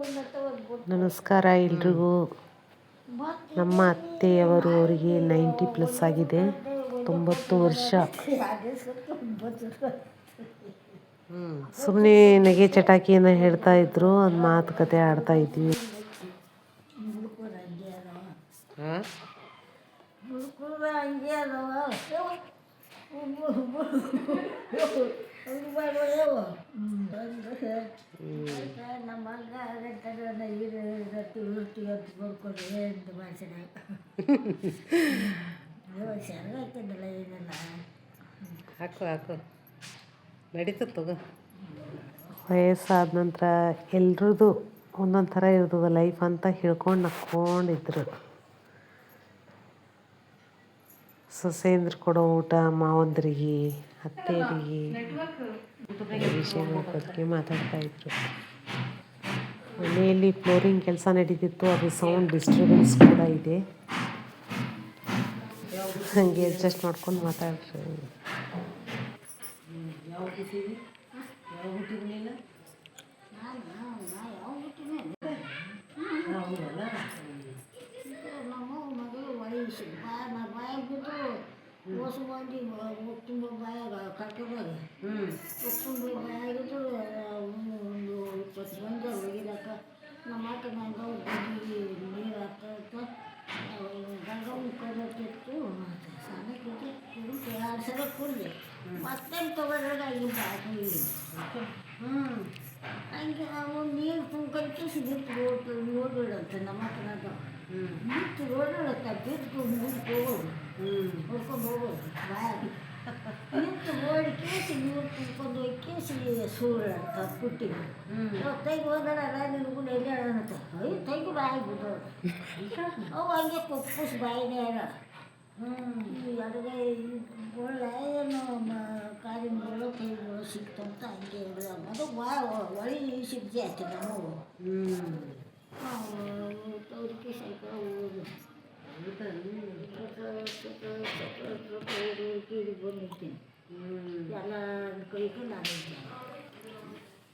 ನಮಸ್ಕಾರ ಎಲ್ರಿಗೂ. ನಮ್ಮ ಅತ್ತೆಯವರು ಅವರಿಗೆ ನೈಂಟಿ ಪ್ಲಸ್ ಆಗಿದೆ. ತೊಂಬತ್ತು ವರ್ಷ. ಸುಮ್ಮನೆ ನಗೆ ಚಟಾಕಿಯನ್ನು ಹೇಳ್ತಾ ಇದ್ರು ಒಂದು ಮಾತುಕತೆ ಆಡ್ತಾ ಇದ್ವಿ. ಹಾಕು ಹಾಕು. ನಡೀತು ತಗೋ. ವಯಸ್ಸಾದ ನಂತರ ಎಲ್ರದ್ದು ಒಂದೊಂದು ಥರ ಇರ್ತದೆ ಲೈಫ್ ಅಂತ ಹೇಳ್ಕೊಂಡು ನಕ್ಕೊಂಡಿದ್ರು. ಸೊಸೇಂದ್ರ ಕೊಡೋ ಊಟ, ಮಾವಂದ್ರಿಗೆ ಅತ್ತೆಯರಿಗೆ ವಿಷಯಗಳ ಬಗ್ಗೆ ಮಾತಾಡ್ತಾ ಇದ್ರು. ಮನೆಯಲ್ಲಿ ಫ್ಲೋರಿಂಗ್ ಕೆಲಸ ನಡೀತಿತ್ತು ಅದು ಸೌಂಡ್ ಡಿಸ್ಟರ್ಬೆನ್ಸ್ ಕೂಡ ಇದೆ. ಹಾಗೆ ಅಡ್ಜಸ್ಟ್ ಮಾಡ್ಕೊಂಡು ಮಾತಾಡ್ರಿ ನಮ್ಮ ಮಗಳು ವಯಸ್ಸು ಬಾ ನಾ ಬಾಯಾಗ ಬಿದ್ದು ಓಸು ಮಾಡಿ ತುಂಬ ಬಾಯಾಗ ಕರ್ಕೊಂಡೋಗಿ ತುಂಬ ಬಾಯಾಗಿದ್ದು ಒಂದು ಇಪ್ಪತ್ತು ಮಂದಿ ಒಗಿದಾಕ ನಮ್ಮ ಅಕ್ಕ ನಂಗೆ ನೀರು ಹಾಕ್ತಾ ಗಂಗಮ್ಮ ಕರೋತಿತ್ತು ಸಣ್ಣಕ್ಕಿತ್ತು ಕುಡಿದು ಎರಡು ಸಲ ಕುಡಿದೆ. ಮತ್ತೆ ಬಾಕಿ ಹ್ಞೂ ಹಂಗೆ ನಾವು ನೀರು ತುಂಬ್ಕೊಂಡು ಬಿಟ್ಟು ರೋಡ್ ರೋಡ್ ಇಡತ್ತೆ ನಮ್ಮ ಹತ್ರ ಬಿಟ್ಟು ರೋಡ್ ಇಡತ್ತೆ ಬಿಟ್ಟು ಮುಂದಕ್ಕೆ ಹೋಗೋದು ಹೊಡ್ಕೊಂಡು ಹೋಗೋದು ಬಾಯಾಗಿ ನಿಂತು ಓಡಿ ಕೇಸಿ ನೀರು ತುಂಬ್ಕೊಂಡು ಹೋಗಿ ಕೇಸಿ ಸೂರು ಅಂತ ಪುಟ್ಟಿಗೆ ತೈಗೆ ಹೋದಲ್ಲ ನಿನಗೂ ಎಲ್ಲಿ ಅಂತ ಅಯ್ಯೋ ತೈಗೂ ಬಾಯಿ ಬಿದ್ದೋದು ಅವು ಹಂಗೆ ಕುಪ್ಪುಸ್ ಬಾಯಿನೇ ಹೇಳ ಹ್ಞೂ ಅಡುಗೆ ಒಳ್ಳೆ ಏನು ಕಾಲಿನ ಬೆಳೋ ಕೈ ಬೆಳೋ ಸಿಕ್ತಂತ ಹಂಗೆ ಹೇಳಿದ ಅದು ಬಾ ಒಳಿ ಸಿಗ್ಜೆ ಆಯ್ತು ನಮ್ಮವು ಅವ್ರಿಗೆ ಸ್ವಲ್ಪ ಓದು ಬಂದಿರ್ತೀನಿ ಎಲ್ಲ ಕೈಗೆ ನಾನು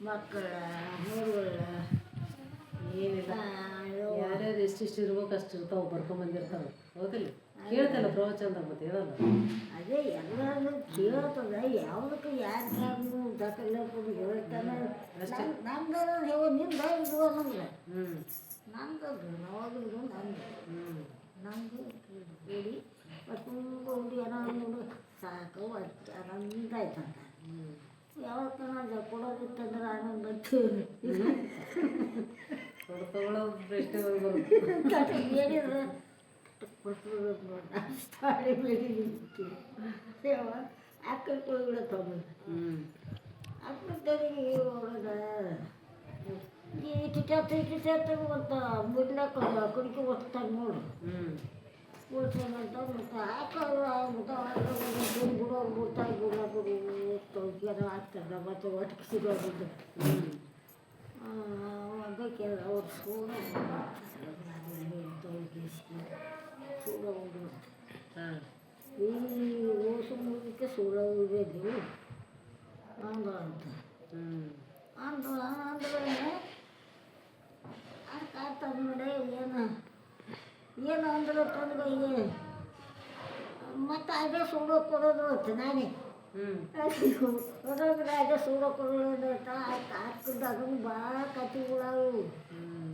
ಮಕ್ಕಳ ಮೂರುಗಳ ಯಾರ್ಯಾರು ಎಷ್ಟಿಷ್ಟು ಇರ್ಬೇಕು ಅಷ್ಟು ಇರ್ತಾವೆ ಬರ್ಕೊಂಬಂದಿರ್ತಾವೆ ಹೌದಿಲ್ಲ ಕೇಳ್ತಲ್ಲ ಪ್ರವಚನದಾಗ ಮತ್ತೆ ಹೇಳಲ್ಲ ಅದೇ ಎಲ್ಲರೂ ಕೇಳ್ತದ ಯಾವುದಕ್ಕೆ ಯಾರು ಕಾರಣ ದಾಖಲೆ ಹೇಳ್ತಾನೆ ನಮ್ದಾರ ಹೇಳೋ ನಿಮ್ದ ಇದು ಅನ್ನಂಗಿಲ್ಲ ಹ್ಞೂ ನಮ್ದು. ನಾವಾಗಲು ನಮ್ದು ಹ್ಞೂ ನಮ್ದು ಕೇಳಿ ಮತ್ತು ಹುಡುಗಿ ಅನ್ನೋದು ಸಾಕು ಅಷ್ಟು ಆನಂದ ಆಯ್ತಂತ ಯಾವತ್ತ ನಾನು ಕೊಡೋದಿತ್ತಂದ್ರೆ ಆನಂದ ಬರುತ್ತೆ ಹೇಳಿದ್ರೆ ಅಕ್ಕ ಕೊಳಗಡೆ ತಗೊಂಡು ಹ್ಞೂ ಆಕಳಿಗೆ ಒಳಗ ಇಟ್ಟು ಚತ್ತ ಇಟ್ಟು ಚತ್ತ ಮತ್ತು ಮುಡ್ಲಕ್ಕ ಕುಡಿಕೆ ಒಟ್ಟಾಗ ನೋಡು ಹ್ಞೂ ಉಳ್ಸೋದಂತ ಮತ್ತು ಆಕಳು ಮತ್ತು ಬಿಡೋ ಬಿಡ್ತಾ ಬಿಡೋ ಬಿಡು ತೊಗ್ಯಾರ ಆಗ್ತದ ಮತ್ತು ಒಟ್ಟಿಗೆ ಸಿಗೋದಿದ್ದು ಹ್ಞೂ ಅದಕ್ಕೆ ಅವ್ರು ಸೂಡ ಸೂಡ ಹೋದ್ರು ಹಾಂ ಈ ಓಸು ಮುಗಿಕೆ ಸೂಡ ಹೋಗಿದ್ವಿ ಅಂದ ಅಂತ ಹ್ಞೂ ಏನು ಅಂದ್ರೆ ತಂದು ಮತ್ತು ಅದೇ ಸೂಡ ಕೊಡೋದು ಅಂತ ನಾನೇ ಹ್ಞೂ ಹೊರಗೆ ಅದೇ ಸೂಡ ಕೊಡೋದು ಅಂತ ಹಾಕಿದ್ದ ಅದನ್ನು ಭಾಳ ಕತ್ತಿಗಳವು ಹ್ಞೂ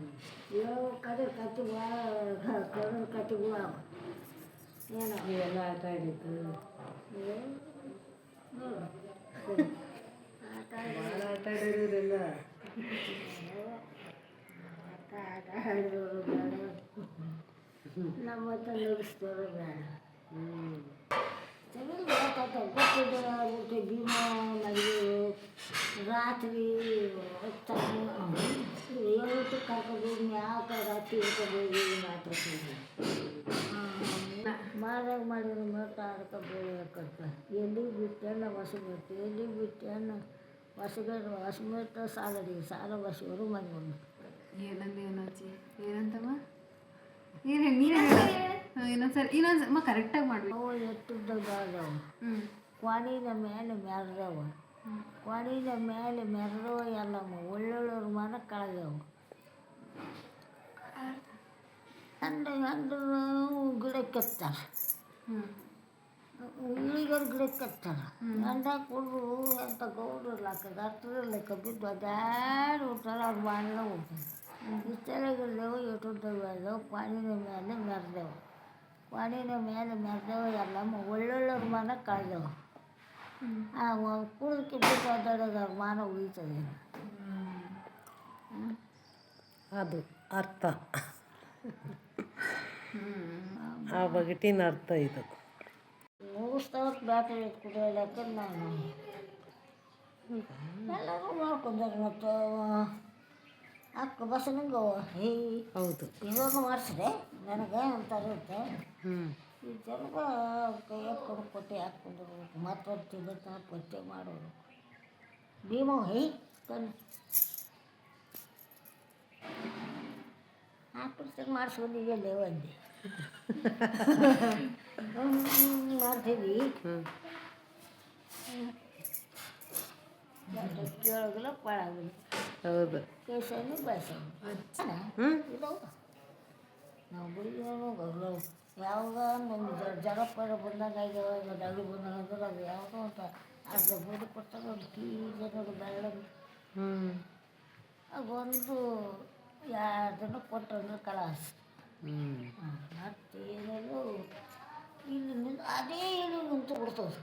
ಯಾವ ಕಡೆ ಕತ್ತಿ ಭಾಳ ಕಡದ ಕತ್ತಿಗಳವು ಏನೋ ನೀವೆಲ್ಲ ಆಟ ಆಡಿದ್ದು ಆಟ ಭಾಳ ಆಟ ಆಡಿರೋರೆಲ್ಲ ಆಟ ಆಟ ಆಡಿದವರು ಬೇಡ ನಮ್ಮ ಹತ್ರ ನುಡಿಸ್ದವರು ಬೇಡ ಹ್ಞೂ ಚೆನ್ನಾಗಿ ಮಾತಾಡ್ತಾರೆ ಗೊತ್ತಿದ್ದ ಮತ್ತೆ ಭೀಮ ನಮಗೆ ರಾತ್ರಿ ಏಳು ಕರ್ಕೊಂಡು ಯಾವ ಕಡೆ ರಾತ್ರಿ ಇಟ್ಕೊಂಡು ಮಾತಾಡ್ತೀವಿ ಮಾರಾಗ ಮಾಡಿದ್ರೆ ಮಾತಾಡ್ಕೊಂಡು ಕಟ್ಟ ಎಲ್ಲಿ ಬಿಟ್ಟಣ್ಣ ಹೊಸ ಬಿಟ್ಟು ಎಲ್ಲಿ ಬಿಟ್ಟಣ್ಣ ಹೊಸಗಡೆ ಹೊಸ ಬಿಟ್ಟು ಸಾಲಡಿ ಸಾಲ ಹೊಸವರು ಮನೆ ಬಂದು ಏನಂದು ಏನಜ್ಜಿ ಏನಂತಮ್ಮ ಏನು ನೀನು ಇನ್ನೊಂದ್ಸರಿ ಇನ್ನೊಂದು ಮ ಕರೆಕ್ಟಾಗಿ ಮಾಡ್ಬೇಕು ಅವು ಎತ್ತುದ್ದವು ಹ್ಮ್. ಕ್ವಾಣಿನ ಮೇಲೆ ಮೆರೆದವ. ಕ್ವಾಣಿನ ಮೇಲೆ ಮೆರೆದವ ಎಲ್ಲಮ್ಮ. ಒಳ್ಳೊಳ್ಳವ್ರ ಮನ ಕಳೆದವು. ಅಂದ್ರೆ ಅಂದ್ರೆ ಗಿಡ ಕೆತ್ತಾರೆ ಹ್ಞೂ ಇಳಿಗರು ಗಿಡಕ್ಕೆ ಕೆತ್ತಾರೆ ಗಂಡ ಕುಡ್ದು ಅಂತ ಗೌಡ್ರು ಲೆಕ್ಕ ಗಟ್ಟರ ಲೆಕ್ಕ ಬಿದ್ದು ಅದ್ಯಾರು ಹೋಗ್ತಾರೆ ಅವ್ರು ಮಾಡಿದ ಹೋಗ್ತಾರೆ ಇಷ್ಟೆಲ್ಲಗಿರ್ದೇವು ಎಷ್ಟುದ್ದವು ಎಲ್ಲವು ಪಾಣಿನ ಮೇಲೆ ಮೆರೆದೆವು. ಪಾಣಿನ ಮೇಲೆ ಮೆರೆದೆವು ಎಲ್ಲಮ್ಮ ಒಳ್ಳೊಳ್ಳೆ ಮನ ಕಳೆದೆವು. ಬಿಟ್ಟು ಅಡ್ಡಾಡೋದು ಅವ್ರ ಮಾನ ಉಳಿತದೆ. ಅದು ಅರ್ಥ. ಆ ಬಗೆಟಿನ ಅರ್ಥ ಇದು. ಮುಗಿಸ್ತಾವತ್ತು ಬ್ಯಾಟ್ರಿ ಕುಡಿಯೋದಕ್ಕೆ ನಾನು. ಎಲ್ಲರೂ ಮಾಡ್ಕೊಂಡಾರ ಮತ್ತು ಅಕ್ಕ ಬಸ್ಸನಂಗೆ ಹೇ ಹೌದು ಇದನ್ನು ಮಾಡಿಸಿದೆ ನನಗೆ ಅಂತ ಇರುತ್ತೆ ಹ್ಞೂ ಈ ಜನಗ ಕೈಯಾಗ ಕೊಡು ಪಟ್ಟಿ ಹಾಕ್ಕೊಂಡು ಮತ್ತೊಂದು ತಿಂದ ಪಟ್ಟಿ ಮಾಡೋರು ಭೀಮ ಹೈ ಕಣ್ಣು ಆಪರೇಷನ್ ಮಾಡಿಸ್ಕೊಂಡಿದ್ದೆ ಒಂದೇ ಮಾಡ್ತೀವಿ ಹ್ಞೂ ಕೇಳೋದಿಲ್ಲ ಪಾಳಾಗಿಲ್ಲ ಹೌದು ಹ್ಞೂ ನಾವು ಯಾವಾಗ ಒಂದು ಜಗಪ್ಪರ ಬಂದಾಗ ಆಗ್ಯಾವ ಡಗು ಬಂದಾಗ ಅಂದ್ರೆ ಅದು ಯಾವುದೋ ಅಂತ ಅದು ಬುಡಿ ಕೊಟ್ಟಾಗ ಒಂದು ಕೀ ಜನರು ಬೆಳ್ಳದು ಹ್ಞೂ ಅದೊಂದು ಎರಡು ಜನ ಕೊಟ್ಟಂದ್ರೆ ಕಲಾಸ ಹ್ಞೂ ಇಲ್ಲಿ ನಿಂತು ಅದೇ ಇಲ್ಲಿ ನಿಂತು ಬಿಡ್ತದೆ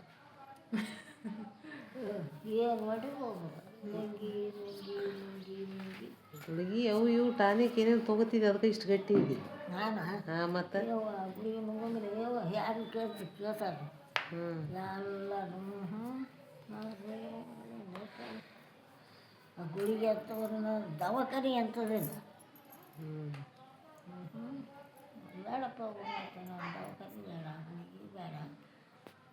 ಏನು ಮಾಡಿ ಹೋಗ್ಬೋದು ನುಂಗಿ ನುಂಗಿ ನುಂಗಿ ನುಂಗಿ ಹುಡುಗಿ ಅವು ಇವು ಟಾನಿಕ್ ಏನೇನು ತೊಗೋತಿದ್ದೆ ಅದಕ್ಕೆ ಇಷ್ಟು ಗಟ್ಟಿ ಇದೆ ನಾನು ಹಾಂ ಮತ್ತು ಯವ್ವ ಗುಡಿಗೆ ನುಂಗಂದ್ರೆ ಯವ್ವ ಯಾರು ಕೇಳ್ತಿ ಕೇಳ್ತಾರೆ ಹ್ಞೂ ಎಲ್ಲ ಆ ಗುಳಿಗೆ ಅಂತವ್ರನ್ನ ದವಾಖಾನೆ ಅಂತದೇನು ಹ್ಞೂ ಬೇಡಪ್ಪ ಹೋಗ್ಬೇಕು ನಾನು ದವಾಖಾನೆ ಬೇಡ ಗುಳಿಗೆ ಬೇಡ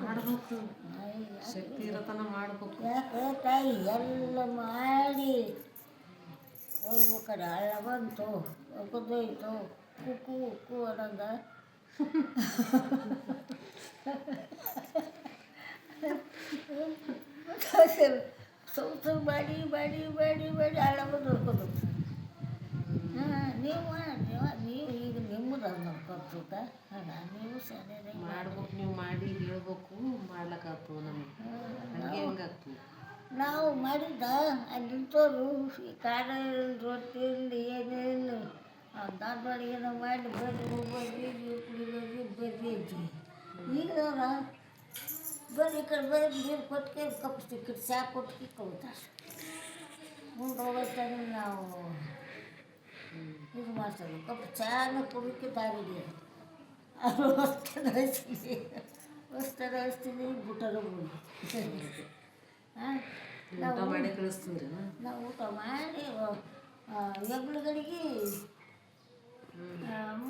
ಮಾಡ್ಬೇಕು. ಶಕ್ತಿ ಇರತನ ಮಾಡ್ಬೇಕು. ತಾಯಿ ಎಲ್ಲ ಮಾಡಿ. ಹೋಗ್ಬೇಕಾದ್ರೆ ಹಳ್ಳ ಬಂತು ಒಕ್ಕದೋಯ್ತು ಕುಕ್ಕು ಉಕ್ಕು ಅನ್ನೋದ. ಸ್ವಲ್ಪ ಮಾಡಿ ಮಾಡಿ ಮಾಡಿ ಮಾಡಿ ಹಳ್ಳ ಬಂದು ಹೊಡ್ಕೊಂಡು ಹಾಂ ನೀವು ನೀವು ನೀವು ಈಗ ನಿಮ್ಮದು ನಮ್ಮ ಕರ್ತೃಕ ಹಾಂ ನೀವು ಸರಿಯಾಗಿ ಮಾಡ್ಬೇಕು ನೀವು ಮಾಡಿ ಹೇಳ್ಬೇಕು ಮಾಡ್ಲಕ್ಕಾಗ್ತದೆ ನಮಗೆ ಹಂಗೆ ಹೆಂಗಾಗ್ತದೆ ನಾವು ಮಾಡಿದ್ದ ಅಲ್ಲಿಂತೋರು ಈ ಕಾಡ ರೊಟ್ಟಿ ಏನೇನು ದಾರ್ವಾಡಿಗೆ ನಾವು ಮಾಡಿ ಬರ್ರಿ ಬರ್ರಿ ನೀವು ಕುಡಿಯೋದು ಬರ್ರಿ ಅಂತೀವಿ ಈಗದವ್ರ ಬರ್ರಿ ಈ ಕಡೆ ಬರ್ರಿ ನೀರು ಕೊಟ್ಟು ಕಪ್ಪಿಸ್ತೀವಿ ಕಡೆ ಚಾ ಕೊಟ್ಟು ಕೊಡ್ತಾರೆ ಮುಂದೆ ಹೋಗೋತ್ತಾನೆ ನಾವು నీకు మాస్టర్ అప్పుడు చాలా కొడుక్కి తాగిడి అప్పుడు వస్తుంది. వస్తుంది వస్తుంది వస్తుంది గుట్టలో నా ఊట మాడి ఎగ్గులు కడిగి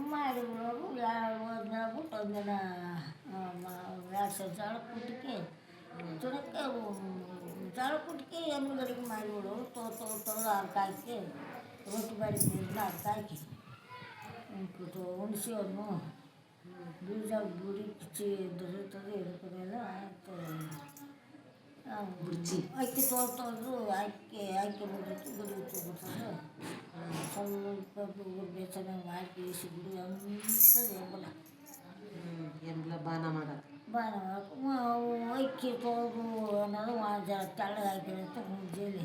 మాడి వందల గుట్ట వందల చాలా కుట్టుకి తుడక్క చాలా కుట్టుకి ఎగ్గులు కడిగి మాడి తోడు తోడు తోడు ఆకాయకి ಹಾಕಿ ರೊಟ್ಟಿ ಮಾಡಿ ಅರ್ಕ ಹಾಕಿ. ಹುಣಸೆ ಹಣ್ಣು ಬೀಜ ಬುಡಿ ಕಿಚ್ಚಿ ದೊರೆಯುತ್ತದೆ ಇರ್ತದೆಲ್ಲ ರುಚಿ ಅಕ್ಕಿ ತೊಳೆದು ಅಕ್ಕಿ ಅಕ್ಕಿ ಬಿಡ್ಬೇಕು ಗುಡಿ ಬಿಡ್ತದೆ ಸ್ವಲ್ಪ ಬೇಸನ ಹಾಕಿ ಇಸಿ ಗುಡಿ ಅಂತದ್ದು ಎಂಬಲ ಎಂಬಲ ಬಾನ ಮಾಡೋದು ಬಾನ ಮಾಡಕ್ಕೆ. ಅಕ್ಕಿ ತೊಳೆದು ಅನ್ನೋದು ತೆಳ್ಳಗೆ ಹಾಕಿರುತ್ತೆ ಮುಂಜಾನೆ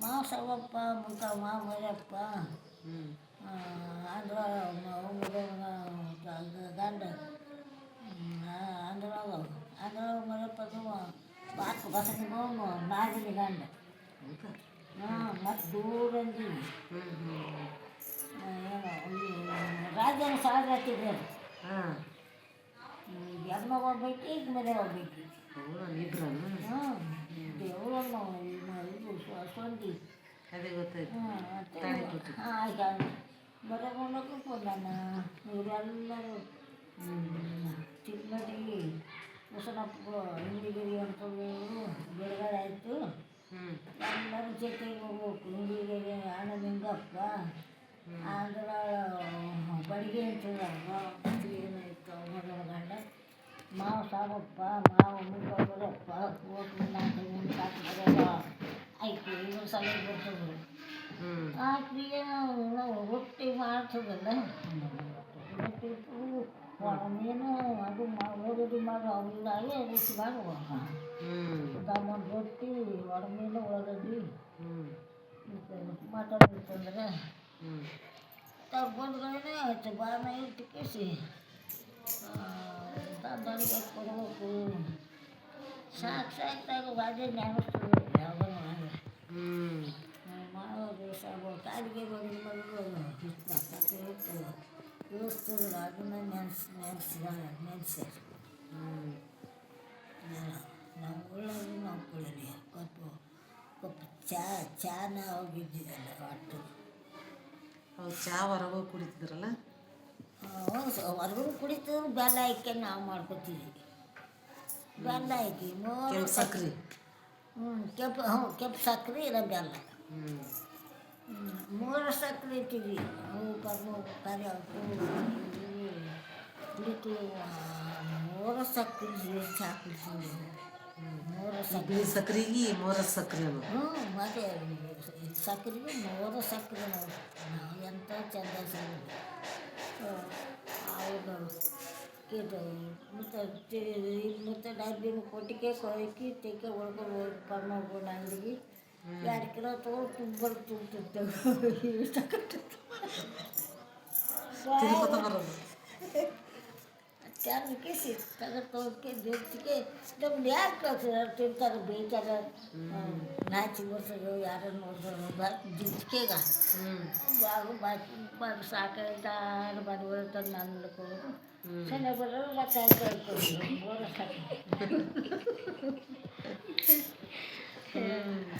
ಮಾಸವಪ್ಪ ಮುಖ ಮಾಮರಪ್ಪ ಹ್ಞೂ ಅಂದ್ರೆ ಗಂಡ ಅಂದ್ರೆ ಅಂದ್ರೆ ಮನೆ ಪದ ಬಾಕ್ ಬಸನು ನಾದಿನಿ ಗಂಡ ಹಾಂ ಮತ್ತು ದೂರ ಅಂದೀವಿ ಹ್ಞೂ ಹ್ಞೂ ಏನೋ ಇಲ್ಲಿ ರಾಜನ ಸಾಗರ ಹತ್ತಿದ್ರು ಹಾಂ ಎಮ್ಮ ಹೋಗ್ಬೇಕು ಈಗ ಮನೆ ಹೋಗ್ಬೇಕು ಹೌದಾ ಇಬ್ರನ್ನ ಹ್ಞೂ ದೇವರನ್ನು ಸ್ವಂತಿ ಅದೇ ಗೊತ್ತಾಯ್ತು. ತಾಳಿಕೊಟ್ಟು. ಹಾಂ ಆಯ್ತು ಬರಗೊಂಡೋಗಿ ನಾನು ಇವರೆಲ್ಲರೂ ಚಿನ್ನಡಿ ಹೊಸನಪ್ಪ ಹಿಂಡಿಗಿರಿ ಅಂತವರು ಬಿಡುಗಡೆ ಆಯಿತು. ಎಲ್ಲರೂ ಜೊತೆಗೆ ಹೋಗ್ಬೇಕು. ಹಿಂಡಿಗಿರಿ ಅಣ್ಣ ನಿಂಗಪ್ಪ ಆಂಧ್ರ ಬಡಿಗೆ ಅಂತಂದ್ರೆ ಏನಾಯ್ತು ಮಗನ ಗಂಡ ಮಾವ ಸಾಬಪ್ಪ ಮಾವ ರೊಟ್ಟಿ ಮಾಡ್ತದಲ್ಲ ರೊಟ್ಟಿ ಒಳಮೇನು ಅದು ಮಾ ಓದೋದು ಮಾಡೋ ಅವೆಲ್ಲ ಅವೇ ರುಚಿ ಮಾಡುವ ಹ್ಞೂ ದಮ್ಮನ ರೊಟ್ಟಿ ಒಳಮೇನು ಒಳಗಡ್ಡಿ ಹ್ಞೂ ಮತ್ತು ಮಟನ್ ಇತ್ತಂದ್ರೆ ಹ್ಞೂ ತಗೊಂಡ್ಗಳೇ ಆಯ್ತು ಬಾಣ ಇಟ್ಟು ಕೇಸಿ ತಂದಡಿಗೆ ಕೊಡಬೇಕು ಸಾಕು ಸಾಕಾಗ ಅದೇ ನೆನಸ್ತದೆ ಯಾವಾಗ ಮಾಡಿ ಹ್ಞೂ ಮಾಡೋದು ಸಾಕು ಬಂದು ಬಂದ ಮಗಳು ಇತ್ತು ಇಳಿಸ್ತದ್ರ ಅದನ್ನ ನೆನ್ಸ್ ನೆನ್ಸಿದಾಗ ನೆನ್ಸಿ ಹ್ಞೂ ನಾವು ಒಳ್ಳೆಯದು ನಾವು ಕುಳೀಲಿ ಕಪ್ಪು ಕಪ್ಪು ಚಾ ಚಾನ ಹೋಗಿದ್ದಿದ್ದಲ್ಲ ಒಟ್ಟು ಅವ್ರು ಚಾ ಹೊರಗೆ ಕುಡಿತಿದ್ರಲ್ಲ ಹೊರಗೂ ಕುಡಿತಿದ್ರು ಬೆಲ್ಲ ಹಾಕಿ ನಾವು ಮಾಡ್ಕೊತೀವಿ. ಬೆಲ್ಲ ಹಾಕಿ ಮೂರು ಸಕ್ರೆ. ಹ್ಞೂ ಕೆಂಪು ಹ್ಞೂ ಕೆಂಪು ಸಕ್ಕರೆ ಇಲ್ಲ ಬೆಲ್ಲ. ಹ್ಞೂ. ಮೂರು ಸಕ್ಕರೆ ಇಟ್ಟಿದ್ವಿ ಅವು ಕರ್ಮ ಕರಿ ಕುಡಿತು ಮೂರು ಸಕ್ಕರೆ ಚಾ ಕುಡಿಸಿದ್ವಿ ಮೂರು ಸಕ್ಕರೆ ಬಿಳಿ ಸಕ್ರೆಗೆ ಮೋರ ಸಕ್ರೆ ಅನ್ನೋದು ಹ್ಞೂ ಮತ್ತೆ ಸಕ್ಕರೆಗೆ ಮೂರು ಸಕ್ಕರೆ ನಾವು ನಾವು ಎಂಥ ಚಂದ ಹೌದು ಇದು ಮತ್ತು ಮತ್ತು ಡಬ್ಬಿನ ಕೊಟ್ಟಿಗೆ ಕೊಯ್ಕಿ ತೆಕ್ಕೆ ಒಳ್ಕೊಂಡು ಹೋಗಿ ಕರ್ಮ ಹೋಗ್ಕೊಂಡು ఎక్కడో తోడుకుంటే తగ్గతోడికి దొరికి డబ్బులు ఏర్పడుతున్నారు తింటారు బీటారు నాచి వస్తారు ఎడని వస్తారు దించుకే కాదు బాగా బాగా సాకరితారు పని పడుతుంది అందుకు చిన్న పిల్లలు మా సాకరిపోతుంది છે.